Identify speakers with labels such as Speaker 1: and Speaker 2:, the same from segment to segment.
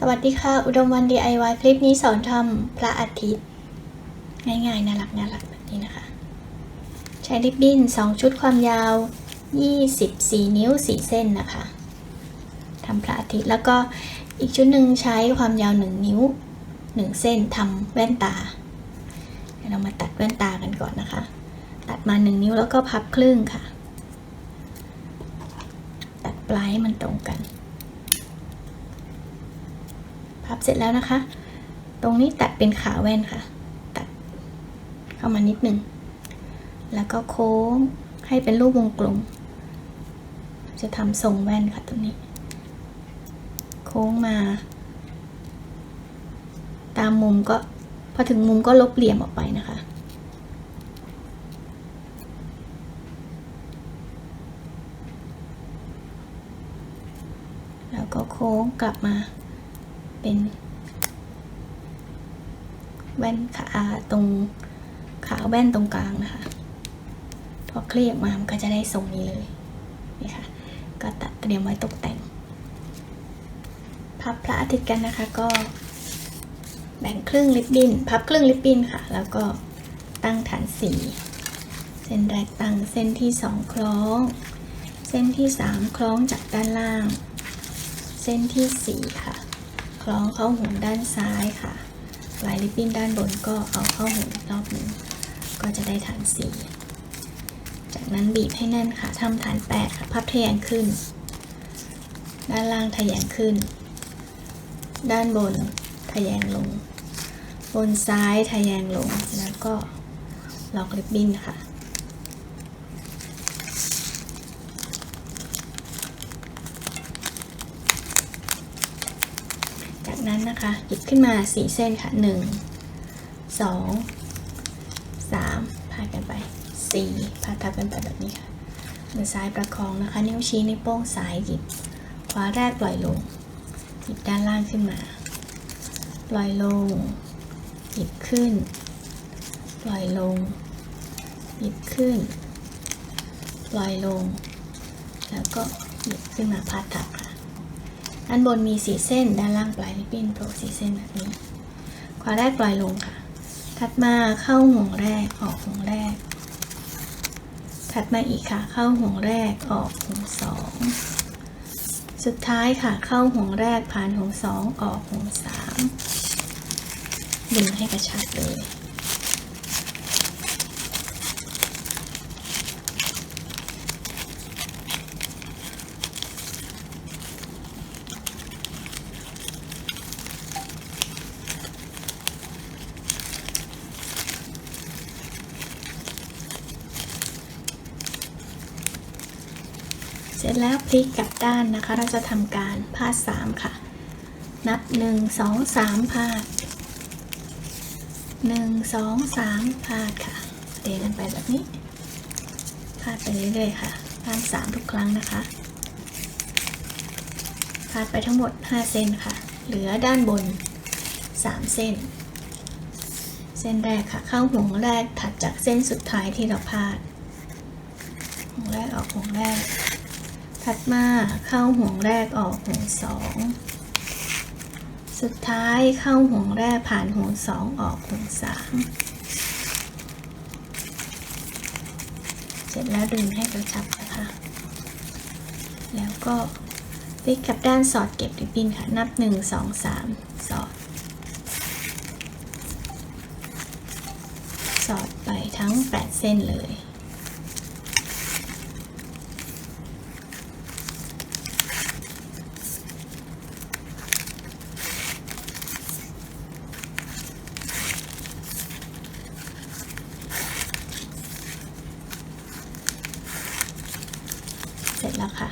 Speaker 1: สวัสดีค่ะ อุดมวัน DIY คลิปนี้สอนทำพระอาทิตย์ ง่ายๆ น่ารักน่ารักแบบนี้นะคะ ใช้ริบบิ้น 2 ชุดความยาว 24 นิ้ว 4 เส้นนะคะทำพระอาทิตย์แล้วก็อีกชุดหนึ่งใช้ความยาว 1 นิ้ว 1 เส้นทำแว่นตาเดี๋ยวเรามาตัดแว่นตากันก่อนนะคะ ตัดมา 1 นิ้วแล้วก็พับครึ่งค่ะ ตัดปลายมันตรงกัน พับเสร็จแล้วนะคะ ตรงนี้ตัดเป็นขาแว่นค่ะ ตัดเข้ามานิดนึง แล้วก็โค้งให้เป็นรูปวงกลม จะทำทรงแว่นค่ะตรงนี้ โค้งมา ตามมุมก็พอถึงมุมก็ลบเหลี่ยมออกไปนะคะแล้วก็โค้งกลับมา เป็นแว่นขาตรงขาแว่นตรงกลางนะคะพอเคลียร์มามันก็จะได้ทรงนี้เลยนี่ค่ะ ก็ตัดเตรียมไว้ตกแต่งพับพระอาทิตย์กันนะคะก็แบ่งครึ่งริบบิ้นพับครึ่งริบบิ้นค่ะ แล้วก็ตั้งฐานสี เส้นแรกตั้งเส้นที่สองคล้อง เส้นที่สามคล้องจากด้านล่าง เส้นที่สี่ค่ะ ล้องเข้าหูด้านซ้ายค่ะปลายริบบิ้นด้านบนก็เอาเข้าหูอีกรอบหนึ่งก็จะได้ฐานสี่จากนั้นบีบให้แน่นค่ะทำฐานแปดค่ะพับทะแยงขึ้น ด้านล่างทะแยงขึ้น ด้านบนทะแยงลง บนซ้ายทะแยงลงแล้วก็ล็อกริบบิ้นค่ะ จาก นั้นนะคะหยิบขึ้นมา 4 เส้นค่ะ 1 2 3พาดกันไป 4พาดทับกันไปแบบนี้ค่ะมือซ้ายประคองนะคะ นิ้วชี้นิ้วโป้งซ้ายหยิบขวาแรกปล่อยลง หยิบด้านล่างขึ้นมา ปล่อยลง หยิบขึ้น ปล่อยลง หยิบขึ้น ปล่อยลง แล้วก็หยิบขึ้นมาพาดทับค่ะ ด้านบนมีสีเส้น ด้านล่างปลายริบบิ้นโผล่สีเส้นแบบนี้ ขวาแรกปล่อยลงค่ะ ถัดมาเข้าห่วงแรกออกห่วงแรก ถัดมาอีกค่ะ เข้าห่วงแรกออกห่วงสอง สุดท้ายค่ะ เข้าห่วงแรกผ่านห่วงสองออกห่วงสามดึงให้กระชับเลย ร็จแล้วพลิกกลับด้านนะคะ เราจะทำการพาดสามค่ะ นับหนึ่งสองสามพาดหนึ่งสองสามพาดค่ะเตะกันไปแบบนี้ พาดไปเรื่อยๆค่ะพาดสามทุกครั้งนะคะ พาดไปทั้งหมด 5 เส้นค่ะ เหลือด้านบน 3 เส้น เส้นแรกค่ะ เข้าห่วงแรกถัดจากเส้นสุดท้ายที่เราพาดห่วงแรกออกห่วงแรก ถัดมาเข้าห่วงแรกออกห่วงสอง สุดท้ายเข้าห่วงแรกผ่านห่วงสองออกห่วงสามเสร็จแล้วดึงให้กระชับนะคะ แล้วก็พลิกกลับด้านสอดเก็บริบบิ้นค่ะ นับหนึ่งสองสามสอด สอดไปทั้ง 8 เส้นเลย แล้วค่ะ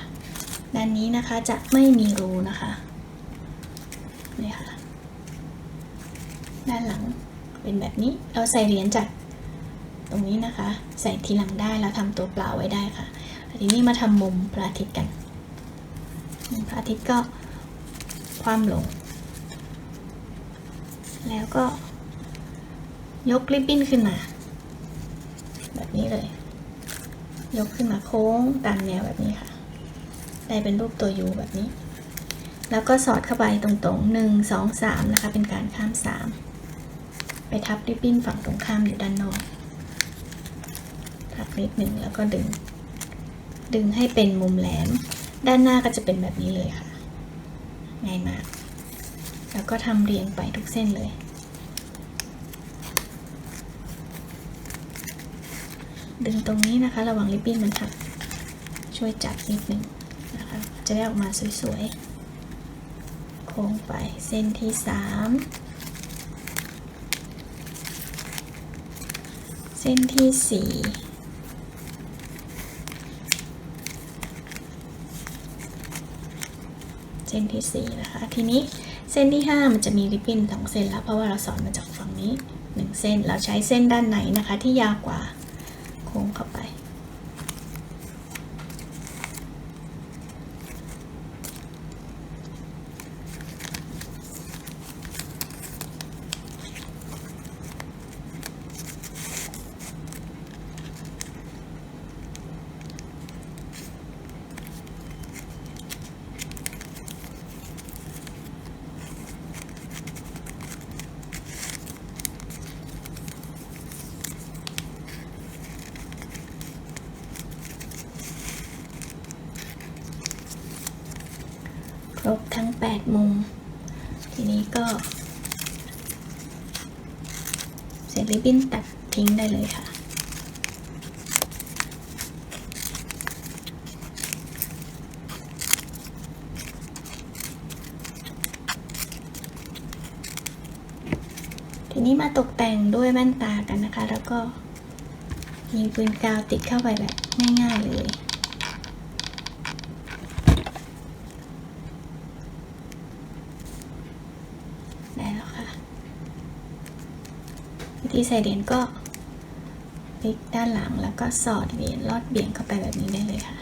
Speaker 1: ด้านนี้นะคะจะไม่มีรูนะคะนี่ค่ะ ด้านหลังเป็นแบบนี้ เราใส่เหรียญจากตรงนี้นะคะ ใส่ทีหลังได้แล้วทำตัวเปล่าไว้ได้ค่ะ ทีนี้มาทำมุมพระอาทิตย์กัน พระอาทิตย์ก็คว่ำลง แล้วก็ยกริบบิ้นขึ้นมา แบบนี้เลย ยกขึ้นมาโค้งตามแนวแบบนี้ค่ะ ได้เป็นรูปตัวยูแบบนี้ แล้วก็สอดเข้าไปตรงๆหนึ่งสองสามนะคะ เป็นการข้ามสามไปทับริบบิ้นฝั่งตรงข้ามอยู่ด้านนอก ทับนิดหนึ่งแล้วก็ดึง ดึงให้เป็นมุมแหลม ด้านหน้าก็จะเป็นแบบนี้เลยค่ะ ง่ายมาก แล้วก็ทำเรียงไปทุกเส้นเลยดึงตรงนี้นะคะ ระหว่างริบบิ้นมันหักช่วยจับนิดหนึ่ง จะได้ออกมาสวยๆ โค้งไปเส้นที่สามเส้นที่สี่เส้นที่สี่นะคะ ทีนี้เส้นที่ห้ามันจะมีริบบิ้นสองเส้นแล้ว เพราะว่าเราสอนมาจากฝั่งนี้หนึ่งเส้น เราใช้เส้นด้านในนะคะที่ยาวกว่า โค้งเข้าไป ครบทั้ง 8 มุม ทีนี้ก็เสร็จริบบิ้นตัดทิ้งได้เลยค่ะ ทีนี้มาตกแต่งด้วยแว่นตากันนะคะ แล้วก็ยิงปืนกาวติดเข้าไปแบบง่าย ๆ เลย ได้แล้วค่ะ วิธีใส่เหรียญก็พลิกด้านหลังแล้วก็สอดเหรียญลอดเบี่ยงเข้าไปแบบนี้ได้เลยค่ะ